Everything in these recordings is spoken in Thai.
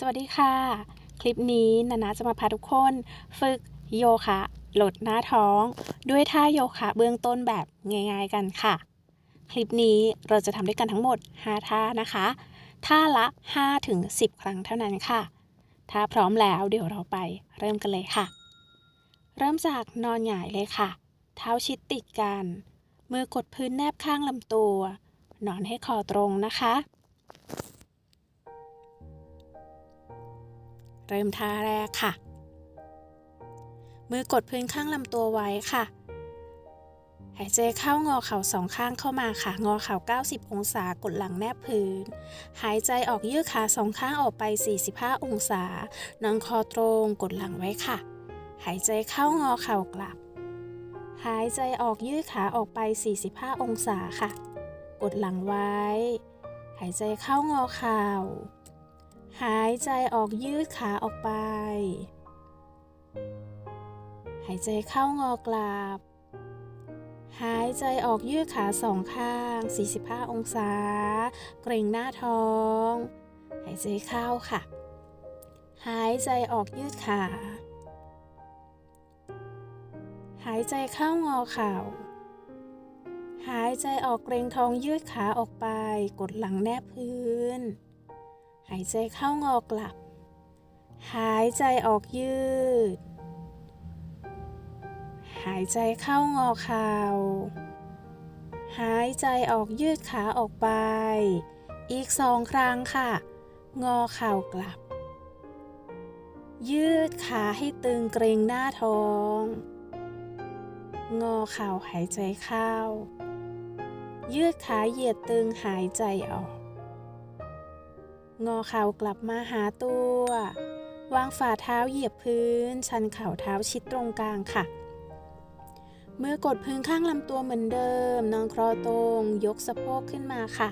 สวัสดีค่ะ คลิปนี้นานาจะมาพาทุกคนฝึกโยคะลดหน้าท้อง ด้วยท่าโยคะเบื้องต้นแบบง่าย ๆกันค่ะ คลิปนี้เราจะทำด้วยกันทั้งหมด 5 ท่านะคะ ท่าละ 5-10 ครั้งเท่านั้นค่ะ ถ้าพร้อมแล้วเดี๋ยวเราไปเริ่มกันเลยค่ะ เริ่มจากนอนหงายเลยค่ะ เท้าชิดติดกัน มือกดพื้นแนบข้างลำตัว นอนให้คอตรงนะคะ เริ่มท่าแรกค่ะ มือกดพื้นข้างลำตัวไว้ค่ะ หายใจเข้างอเข่าสองข้างเข้ามาค่ะ งอเข่า 90 องศากดหลังแนบพื้น หายใจออกยืดขาสองข้างออกไป 45 องศานอนคอตรงกดหลังไว้ค่ะ หายใจเข้างอเข่ากลับ หายใจออกยืดขาออกไป 45 องศาค่ะ กดหลังไว้ หายใจเข้างอเข่า หายใจออกยืดขาออกไป หายใจเข้างอกลับหายใจออกยืดขาสองข้าง 45 องศา เกร็งหน้าท้อง หายใจเข้าค่ะ หายใจออกยืดขา หายใจเข้างอเข่าหายใจออกเกรงท้องยืดขาออกไป กดหลังแนบพื้น หายใจเข้างอกลับ หายใจออกยืด หายใจเข้างอเข่าหายใจออกยืดขาออกไป อีกสองครั้งค่ะ งอเข่ากลับ ยืดขาให้ตึงเกรงหน้าท้อง งอเข่าหายใจเข้า ยืดขาเหยียดตึงหายใจออก งอเข่ากลับมาหาตัว วางฝ่าเท้าเหยียบพื้น ชันเข่าเท้าชิดตรงกลางค่ะ เมื่อกดพื้นข้างลำตัวเหมือนเดิม นอนคอตรง ยกสะโพกขึ้นมาค่ะ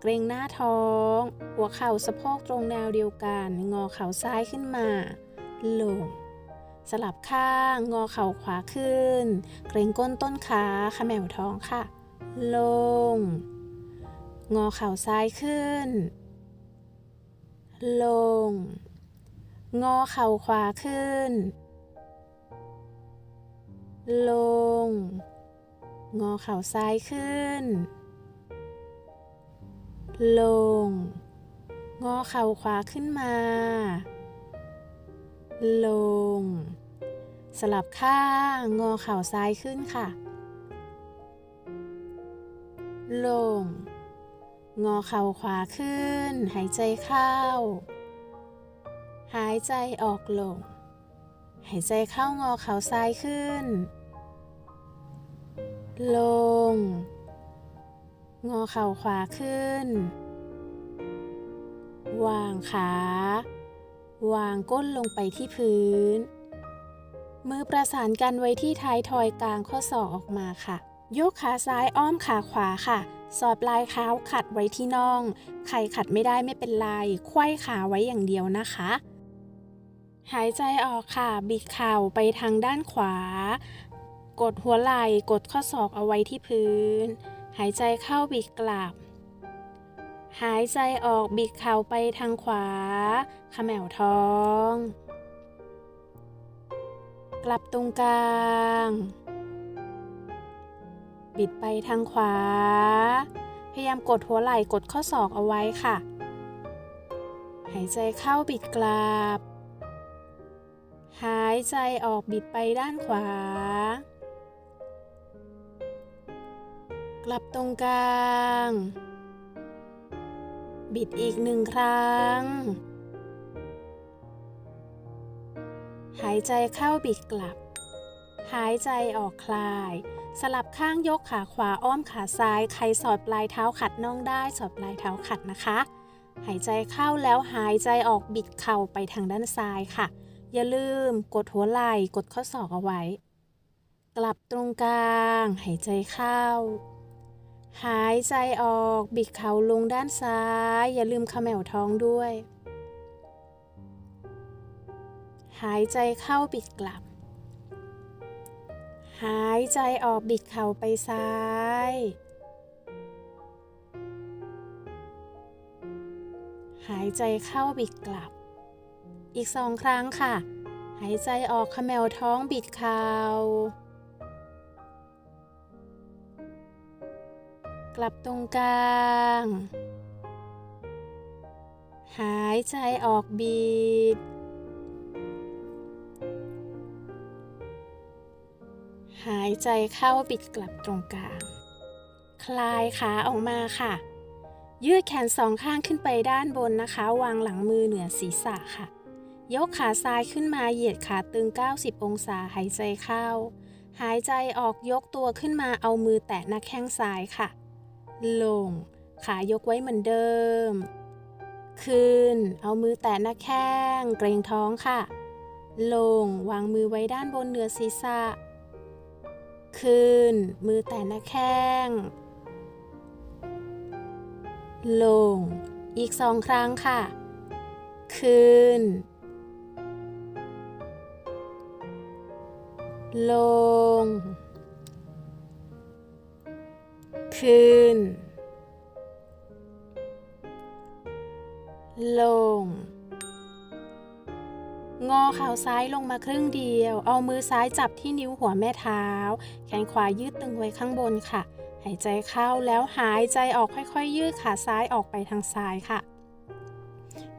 เกรงหน้าท้อง หัวเข่าสะโพกตรงแนวเดียวกัน งอเข่าซ้ายขึ้นมา ลง สลับข้าง งอเข่าขวาขึ้น เกรงก้นต้นขาขมแมวท้องค่ะ ลง งอเข่าซ้ายขึ้น ลง งอเข่าขวาขึ้น ลง งอเข่าซ้ายขึ้น ลง งอเข่าขวาขึ้นมา ลง สลับข้างงอเข่าซ้ายขึ้นค่ะ ลง งอเข่าขวาขึ้น หายใจเข้า หายใจออกลง หายใจเข้างอเข่าซ้ายขึ้น ลง งอเข่าขวาขึ้น วางขา วางก้นลงไปที่พื้น มือประสานกันไว้ที่ท้ายทอยกลางข้อศอกออกมาค่ะ ยกขาซ้ายอ้อมขาขวาค่ะ สอดปลายเท้าขัดไว้ที่น่อง ใครขัดไม่ได้ไม่เป็นไรไขว้ขาไว้อย่างเดียวนะคะ หายใจออกค่ะ บิดเข่าไปทางด้านขวา กดหัวไหล่ กดข้อศอกเอาไว้ที่พื้น หายใจเข้าบิดกลับ หายใจออกบิดเข่าไปทางขวาขมแมวท้อง กลับตรงกลาง บิดไปทางขวา พยายามกดหัวไหล่กดข้อศอกเอาไว้ค่ะ หายใจเข้าบิดกลับหายใจออกบิดไปด้านขวา กลับตรงกลาง บิดอีกหนึ่งครั้ง หายใจเข้าบิดกลับ หายใจออกคลาย สลับข้างยกขาขวาอ้อมขาซ้าย ใครสอดปลายเท้าขัดน่องได้ สอดปลายเท้าขัดนะคะ หายใจเข้าแล้วหายใจออกบิดเข่าไปทางด้านซ้ายค่ะ อย่าลืมกดหัวไหล่กดข้อศอกเอาไว้ กลับตรงกลาง หายใจเข้า หายใจออกบิดเข่าลงด้านซ้าย อย่าลืมเขมแมวท้องด้วย หายใจเข้าบิดกลับ หายใจออกบิดเข่าไปซ้าย หายใจเข้าบิดกลับ อีกสองครั้งค่ะ หายใจออกขมวท้องบิดเข่ากลับตรงกลาง หายใจออกบิด หายใจเข้าบิดกลับตรงกลาง คลายขาออกมาค่ะ ยืดแขนสองข้างขึ้นไปด้านบนนะคะ วางหลังมือเหนือศีรษะค่ะ ยกขาซ้ายขึ้นมาเหยียดขาตึง 90 องศาหายใจเข้า หายใจออกยกตัวขึ้นมาเอามือแตะหน้าแข้งซ้ายค่ะ ลง ขายกไว้เหมือนเดิม ขึ้น เอามือแตะหน้าแข้ง เกรงท้องค่ะ ลง วางมือไว้ด้านบนเหนือศีรษะ ขึ้น มือแตะหน้าแข้ง ลง อีกสองครั้งค่ะ ขึ้น ลง ขึ้น ลง งอเข่าซ้ายลงมาครึ่งเดียว เอามือซ้ายจับที่นิ้วหัวแม่เท้า แขนขวายืดตึงไว้ข้างบนค่ะ หายใจเข้าแล้วหายใจออกค่อยๆ ยืดขาซ้ายออกไปทางซ้ายค่ะ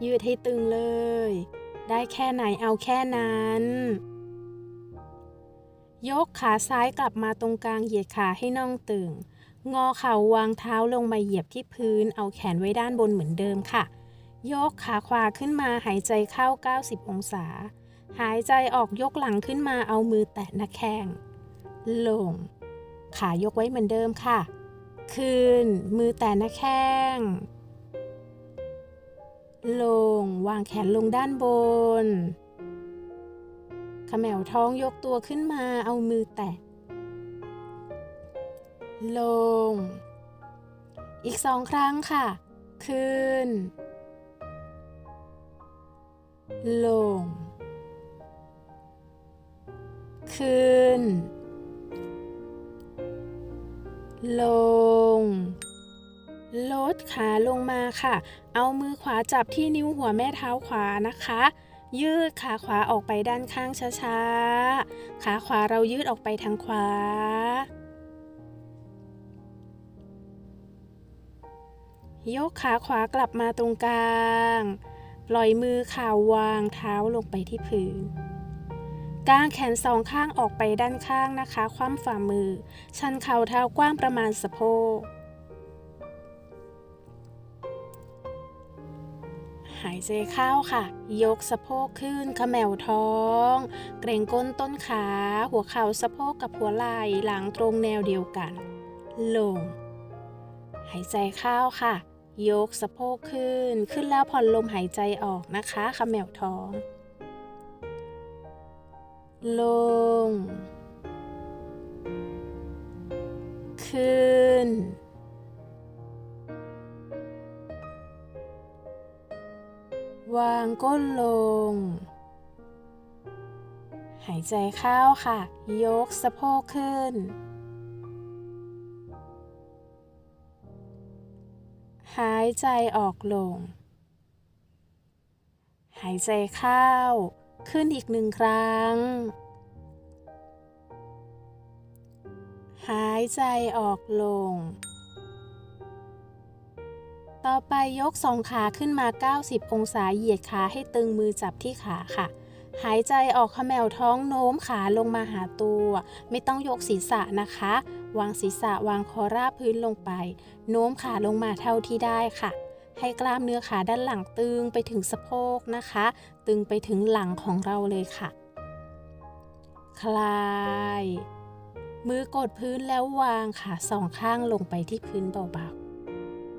ยืดให้ตึงเลย ได้แค่ไหนเอาแค่นั้น ยกขาซ้ายกลับมาตรงกลางเหยียดขาให้น่องตึง งอเข่าวางเท้าลงมาเหยียบที่พื้น เอาแขนไว้ด้านบนเหมือนเดิมค่ะ ยกขาขวาขึ้นมาหายใจเข้า 90 องศา หายใจออกยกหลังขึ้นมาเอามือแตะหน้าแข้ง ลง ขายกไว้เหมือนเดิมค่ะขึ้นมือแตะหน้าแข้ง ลง วางแขนลงด้านบนขมวท้องยกตัวขึ้นมาเอามือแตะ ลง อีกสองครั้งค่ะ ขึ้น ลง ขึ้น ลง ลดขาลงมาค่ะ เอามือขวาจับที่นิ้วหัวแม่เท้าขวานะคะ ยืดขาขวาออกไปด้านข้างช้าๆ ขาขวาเรายืดออกไปทางขวายกขาขวากลับมาตรงกลาง ปล่อยมือข่าววางเท้าลงไปที่พื้นกางแขนสองข้างออกไปด้านข้างนะคะ คว่ำฝ่ามือ ชันเข่าเท้ากว้างประมาณสะโพก หายใจเข้าค่ะ ยกสะโพกขึ้นขมวท้อง เกรงก้นต้นขา หัวเข่าสะโพกกับหัวไหล่หลังตรงแนวเดียวกัน ลง หายใจเข้าค่ะ ยกสะโพกขึ้น ขึ้นแล้วผ่อนลมหายใจออกนะคะขมวท้อง ลง ขึ้น วางก้นลง หายใจเข้าค่ะ ยกสะโพกขึ้น หายใจออกลง หายใจเข้า ขึ้นอีกหนึ่งครั้ง หายใจออกลง ต่อไปยกสองขาขึ้นมา 90 องศาเหยียดขาให้ตึงมือจับที่ขาค่ะหายใจออกเขมวท้องโน้มขาลงมาหาตัว ไม่ต้องยกศีรษะนะคะ วางศีรษะวางคอราบพื้นลงไป โน้มขาลงมาเท่าที่ได้ค่ะ ให้กล้ามเนื้อขาด้านหลังตึงไปถึงสะโพกนะคะ ตึงไปถึงหลังของเราเลยค่ะ คลาย มือกดพื้นแล้ววางขาสองข้างลงไปที่พื้นเบา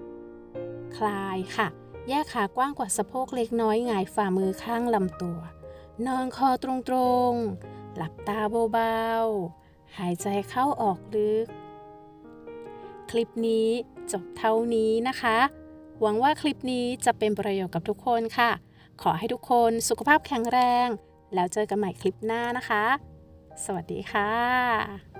ๆ คลายค่ะ แยกขากว้างกว่าสะโพกเล็กน้อยหงายฝ่ามือข้างลำตัว นอนคอตรงๆ หลับตาเบาๆ หายใจเข้าออกลึก คลิปนี้จบเท่านี้นะคะ หวังว่าคลิปนี้จะเป็นประโยชน์กับทุกคนค่ะ ขอให้ทุกคนสุขภาพแข็งแรง แล้วเจอกันใหม่คลิปหน้านะคะ สวัสดีค่ะ